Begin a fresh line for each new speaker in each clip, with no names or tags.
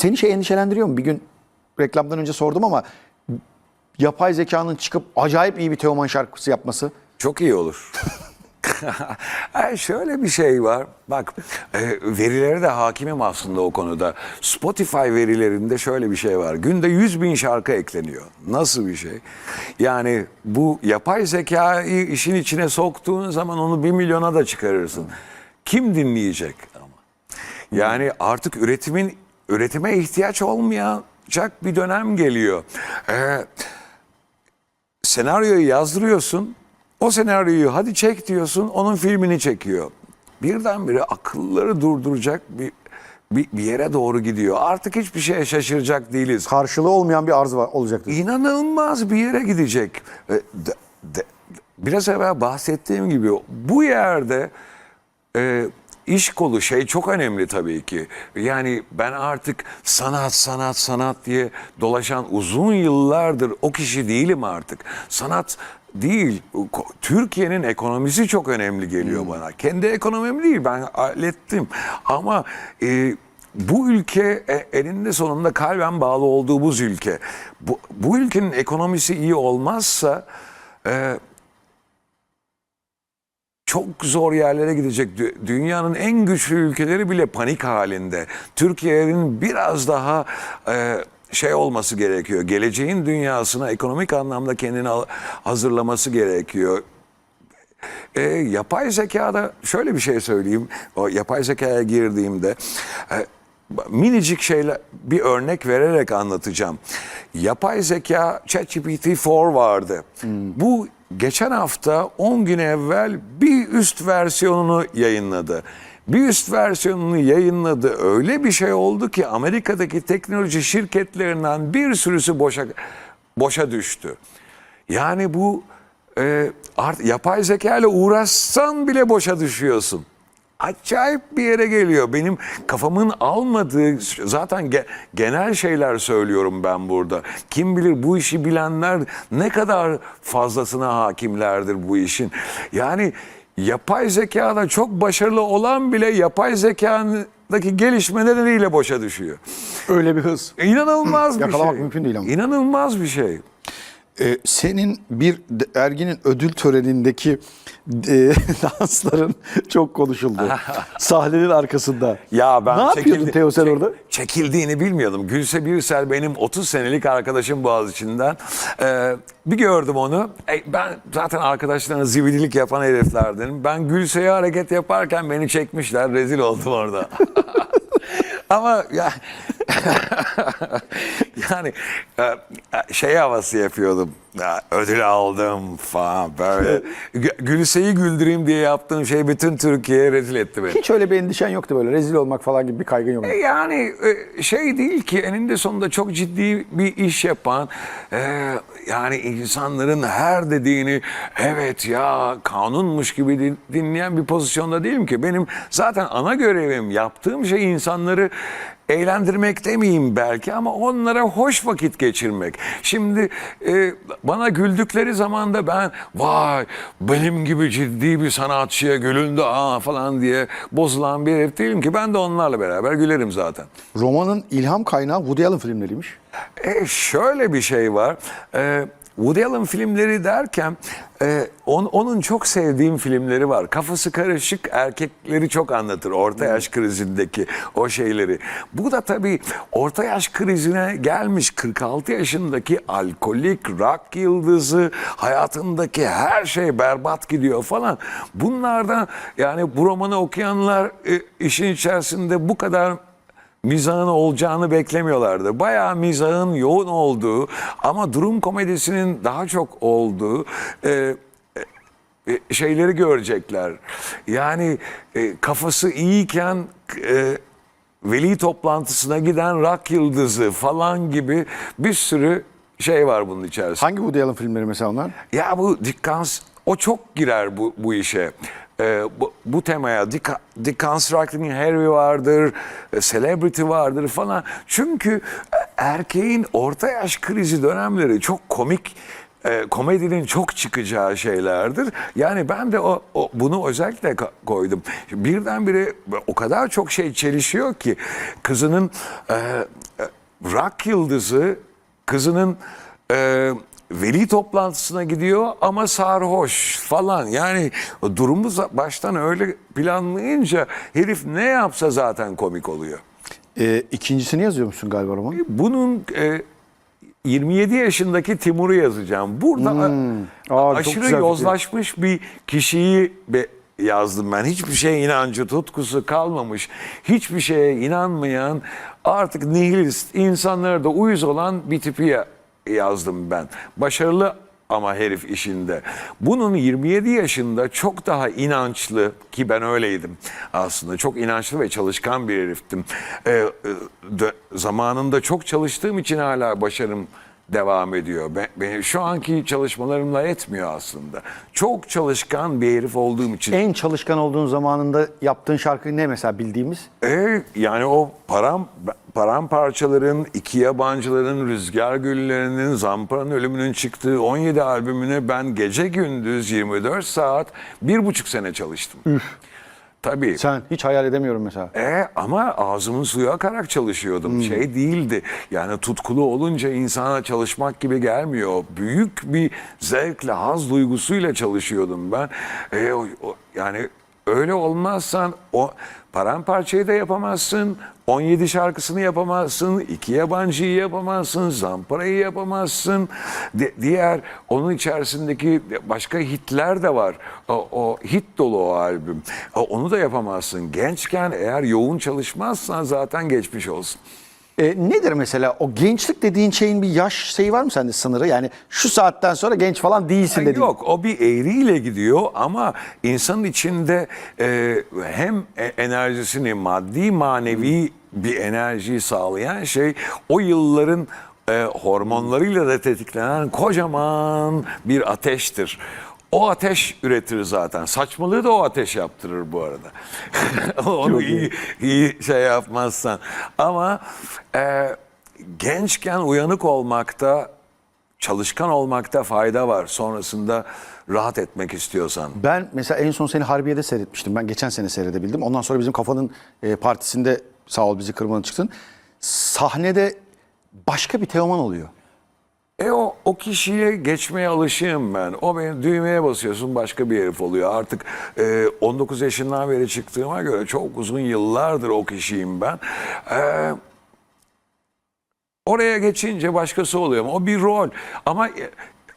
Seni şey endişelendiriyor mu? Bir gün reklamdan önce sordum ama yapay zekanın çıkıp acayip iyi bir Teoman şarkısı yapması.
Çok iyi olur. Ay şöyle bir şey var. Bak e, verilere de hakimim aslında o konuda. Spotify verilerinde şöyle bir şey var. Günde 100 bin şarkı ekleniyor. Nasıl bir şey? Yani bu yapay zekayı işin içine soktuğun zaman onu 1 milyona da çıkarırsın. Kim dinleyecek ama? Yani artık üretimin üretime ihtiyaç olmayacak bir dönem geliyor. Ee, senaryoyu yazdırıyorsun. O senaryoyu hadi çek diyorsun. Onun filmini çekiyor. Birdenbire akılları durduracak bir, bir, bir yere doğru gidiyor. Artık hiçbir şeye şaşıracak değiliz.
Karşılığı olmayan bir arz var, olacaktır.
İnanılmaz bir yere gidecek. E, de- de- biraz evvel bahsettiğim gibi bu yerde e, iş kolu şey çok önemli tabii ki. Yani ben artık sanat sanat sanat diye dolaşan uzun yıllardır o kişi değilim artık. Sanat değil. Türkiye'nin ekonomisi çok önemli geliyor bana. Kendi ekonomim değil ben hallettim. Ama e, bu ülke e, eninde sonunda kalben bağlı olduğumuz ülke. Bu, bu ülkenin ekonomisi iyi olmazsa e, çok zor yerlere gidecek. Dü- Dünyanın en güçlü ülkeleri bile panik halinde. Türkiye'nin biraz daha e, şey olması gerekiyor. Geleceğin dünyasına ekonomik anlamda kendini hazırlaması gerekiyor. E, yapay zekada şöyle bir şey söyleyeyim. O yapay zekaya girdiğimde e, minicik şeyler bir örnek vererek anlatacağım. Yapay zeka ChatGPT-4 vardı. Bu geçen hafta 10 gün evvel bir üst versiyonunu yayınladı. Bir üst versiyonunu yayınladı. Öyle bir şey oldu ki Amerika'daki teknoloji şirketlerinden bir sürüsü boşa boşa düştü. Yani bu e, art, yapay zeka ile uğraşsan bile boşa düşüyorsun. Acayip bir yere geliyor. Benim kafamın almadığı zaten ge- genel şeyler söylüyorum ben burada. Kim bilir bu işi bilenler ne kadar fazlasına hakimlerdir bu işin. Yani yapay zekada çok başarılı olan bile yapay zekadaki gelişme nedeniyle boşa düşüyor.
Öyle bir hız.
İnanılmaz bir
Yakalamak
şey.
mümkün değil ama.
İnanılmaz bir şey.
Ee, senin bir Ergin'in ödül törenindeki e, dansların çok konuşuldu. Sahnenin arkasında.
Ya ben
ne yapıyordun
çekildi-
Teo sen
çek-
orada?
Çekildiğini bilmiyordum. Gülse Birsel benim 30 senelik arkadaşım Boğaziçi'nden. Ee, bir gördüm onu. E, ben zaten arkadaşlarına zibidilik yapan heriflerdenim. Ben Gülse'ye hareket yaparken beni çekmişler. Rezil oldum orada. Ama ya yani e, şey havası yapıyordum. Ya, ödül aldım falan böyle. Gü- Gülse'yi güldüreyim diye yaptığım şey bütün Türkiye'ye rezil etti beni.
Hiç öyle bir endişen yoktu böyle rezil olmak falan gibi bir kaygın yok.
E, Yani e, şey değil ki eninde sonunda çok ciddi bir iş yapan e, yani insanların her dediğini evet ya kanunmuş gibi din- dinleyen bir pozisyonda değilim ki. Benim zaten ana görevim yaptığım şey insanları eğlendirmek demeyeyim belki ama onlara hoş vakit geçirmek. Şimdi e, bana güldükleri zaman da ben vay benim gibi ciddi bir sanatçıya gülündü aa falan diye bozulan bir herif değilim ki. Ben de onlarla beraber gülerim zaten.
Romanın ilham kaynağı Woody Allen filmleriymiş.
E şöyle bir şey var. E, Woody Allen filmleri derken e, on- onun çok sevdiğim filmleri var. Kafası karışık erkekleri çok anlatır. Orta yaş krizindeki o şeyleri. Bu da tabii orta yaş krizine gelmiş 46 yaşındaki alkolik rock yıldızı hayatındaki her şey berbat gidiyor falan. Bunlardan yani bu romanı okuyanlar e, işin içerisinde bu kadar mizahın olacağını beklemiyorlardı. Bayağı mizahın yoğun olduğu ama durum komedisinin daha çok olduğu e, e, şeyleri görecekler. Yani e, kafası iyiyken e, veli toplantısına giden rock yıldızı falan gibi bir sürü şey var bunun içerisinde.
Hangi Woody Allen filmleri mesela onlar?
Ya bu Dickens o çok girer bu bu işe. Ee, bu, bu temaya Deconstructing Harry vardır, e, Celebrity vardır falan. Çünkü e, erkeğin orta yaş krizi dönemleri çok komik e, komedinin çok çıkacağı şeylerdir. Yani ben de o, o- bunu özellikle koydum. Birdenbire o kadar çok şey çelişiyor ki kızının e, e, rock yıldızı kızının e, veli toplantısına gidiyor ama sarhoş falan. Yani durumu baştan öyle planlayınca herif ne yapsa zaten komik oluyor.
Ee, ikincisini yazıyor musun galiba roman?
Bunun e, 27 yaşındaki Timur'u yazacağım. Burada
Hmm. Aa,
aşırı
fikir.
yozlaşmış bir kişiyi be- yazdım ben. Hiçbir şeye inancı, tutkusu kalmamış. Hiçbir şeye inanmayan, artık nihilist, insanlara da uyuz olan bir tipi ya- yazdım ben. Başarılı ama herif işinde. Bunun 27 yaşında çok daha inançlı ki ben öyleydim aslında. Çok inançlı ve çalışkan bir heriftim. Ee, e, de- zamanında çok çalıştığım için hala başarım devam ediyor. Ben, ben- şu anki çalışmalarımla etmiyor aslında. Çok çalışkan bir herif olduğum için.
En çalışkan olduğun zamanında yaptığın şarkı ne mesela bildiğimiz?
E, yani o param paramparçaların, iki yabancıların, rüzgar güllerinin, Zampara'nın ölümünün çıktığı 17 albümüne ben gece gündüz 24 saat bir buçuk sene çalıştım. Tabii.
Sen hiç hayal edemiyorum mesela.
E ama ağzımın suyu akarak çalışıyordum. Şey değildi. Yani tutkulu olunca insana çalışmak gibi gelmiyor. Büyük bir zevkle, haz duygusuyla çalışıyordum ben. E, o- yani öyle olmazsan o paramparçayı da yapamazsın. 17 şarkısını yapamazsın. iki yabancıyı yapamazsın. Zamparayı yapamazsın. Di- diğer onun içerisindeki başka hitler de var. O, o hit dolu o albüm. O- Onu da yapamazsın. Gençken eğer yoğun çalışmazsan zaten geçmiş olsun.
Ee, nedir mesela o gençlik dediğin şeyin bir yaş şeyi var mı sende sınırı? Yani şu saatten sonra genç falan değilsin dediğin.
Yok o bir eğriyle gidiyor ama insanın içinde e, hem e- enerjisini maddi manevi bir enerjiyi sağlayan şey o yılların e, hormonlarıyla da tetiklenen kocaman bir ateştir. O ateş üretir zaten. Saçmalığı da o ateş yaptırır bu arada. Onu iyi, iyi şey yapmazsan. Ama e, gençken uyanık olmakta çalışkan olmakta fayda var. Sonrasında rahat etmek istiyorsan.
Ben mesela en son seni Harbiye'de seyretmiştim. Ben geçen sene seyredebildim. Ondan sonra bizim kafanın e, partisinde sağ ol bizi kırmanın çıksın. Sahnede başka bir Teoman oluyor.
E o, o kişiye geçmeye alışığım ben. O beni düğmeye basıyorsun başka bir herif oluyor. Artık e, 19 yaşından beri çıktığıma göre çok uzun yıllardır o kişiyim ben. E, oraya geçince başkası oluyor. O bir rol. Ama e,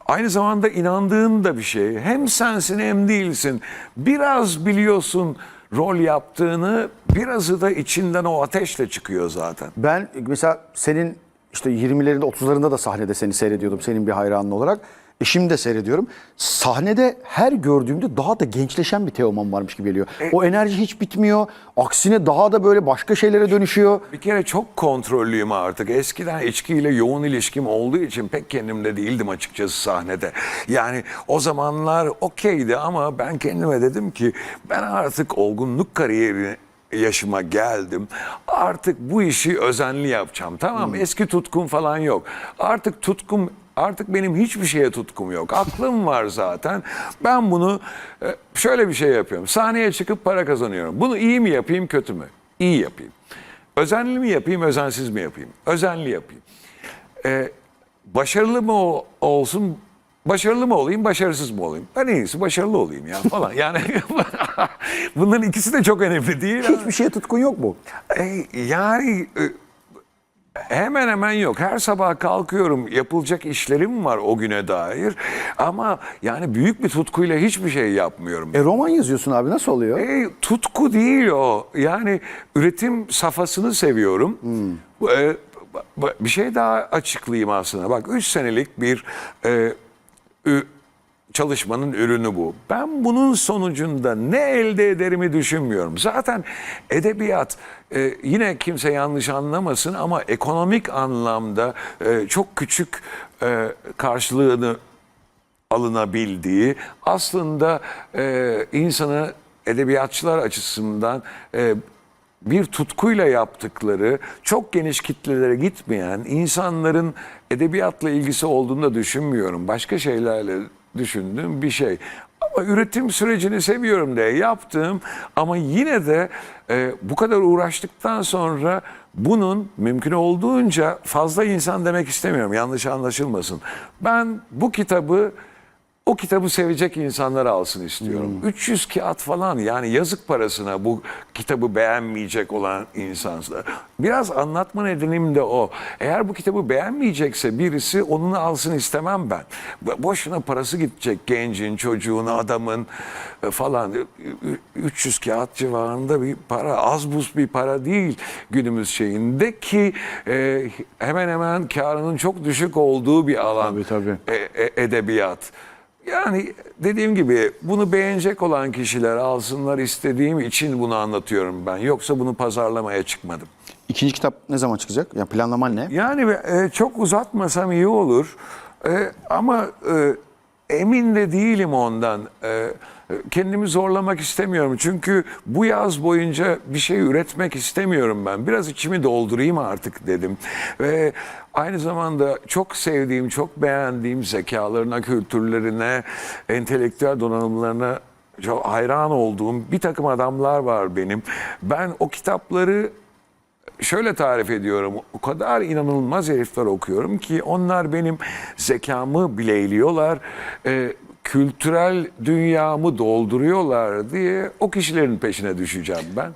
aynı zamanda inandığın da bir şey. Hem sensin hem değilsin. Biraz biliyorsun rol yaptığını, birazı da içinden o ateşle çıkıyor zaten.
Ben mesela senin işte 20'lerinde 30'larında da sahnede seni seyrediyordum senin bir hayranın olarak. E şimdi de seyrediyorum. Sahnede her gördüğümde daha da gençleşen bir Teoman varmış gibi geliyor. o enerji hiç bitmiyor. Aksine daha da böyle başka şeylere dönüşüyor.
Bir kere çok kontrollüyüm artık. Eskiden içkiyle yoğun ilişkim olduğu için pek kendimde değildim açıkçası sahnede. Yani o zamanlar okeydi ama ben kendime dedim ki ben artık olgunluk kariyeri yaşıma geldim. Artık bu işi özenli yapacağım. Tamam mı? Eski tutkum falan yok. Artık tutkum Artık benim hiçbir şeye tutkum yok. Aklım var zaten. Ben bunu e, şöyle bir şey yapıyorum. Sahneye çıkıp para kazanıyorum. Bunu iyi mi yapayım, kötü mü? İyi yapayım. Özenli mi yapayım, özensiz mi yapayım? Özenli yapayım. Ee, başarılı mı olsun, başarılı mı olayım, başarısız mı olayım? Ben en iyisi başarılı olayım ya falan. Yani bunların ikisi de çok önemli değil.
Hiçbir şeye tutkun yok mu?
e, yani e, hemen hemen yok. Her sabah kalkıyorum. Yapılacak işlerim var o güne dair. Ama yani büyük bir tutkuyla hiçbir şey yapmıyorum.
E roman yazıyorsun abi nasıl oluyor?
E, tutku değil o. Yani üretim safhasını seviyorum. E, b- bir şey daha açıklayayım aslında. Bak 3 senelik bir e, çalışmanın ürünü bu. Ben bunun sonucunda ne elde ederimi düşünmüyorum. Zaten edebiyat e, yine kimse yanlış anlamasın ama ekonomik anlamda e, çok küçük e, karşılığını alınabildiği aslında insanı edebiyatçılar açısından bir tutkuyla yaptıkları, çok geniş kitlelere gitmeyen insanların edebiyatla ilgisi olduğunu da düşünmüyorum. Başka şeylerle düşündüğüm bir şey. Ama üretim sürecini seviyorum diye yaptım ama yine de e, bu kadar uğraştıktan sonra bunun mümkün olduğunca fazla insan demek istemiyorum. Yanlış anlaşılmasın. Ben bu kitabı o kitabı sevecek insanlar alsın istiyorum. 300 kağıt falan yani yazık parasına bu kitabı beğenmeyecek olan insanlar. Biraz anlatma nedenim de o. Eğer bu kitabı beğenmeyecekse birisi onu alsın istemem ben. Bo- Boşuna parası gidecek gencin, çocuğun, adamın e, falan. Ü- ü- 300 kağıt civarında bir para. Az buz bir para değil günümüz şeyinde ki e, hemen hemen karının çok düşük olduğu bir alan
Tabii, tabii.
e- edebiyat. Yani dediğim gibi bunu beğenecek olan kişiler alsınlar istediğim için bunu anlatıyorum ben. Yoksa bunu pazarlamaya çıkmadım.
İkinci kitap ne zaman çıkacak? Yani planlaman ne?
Yani e, çok uzatmasam iyi olur. E, ama e, emin de değilim ondan. E, kendimi zorlamak istemiyorum. Çünkü bu yaz boyunca bir şey üretmek istemiyorum ben. Biraz içimi doldurayım artık dedim. Ve aynı zamanda çok sevdiğim, çok beğendiğim zekalarına, kültürlerine, entelektüel donanımlarına çok hayran olduğum bir takım adamlar var benim. Ben o kitapları şöyle tarif ediyorum. O kadar inanılmaz herifler okuyorum ki onlar benim zekamı bileyliyorlar. Ee, kültürel dünyamı dolduruyorlar diye o kişilerin peşine düşeceğim ben.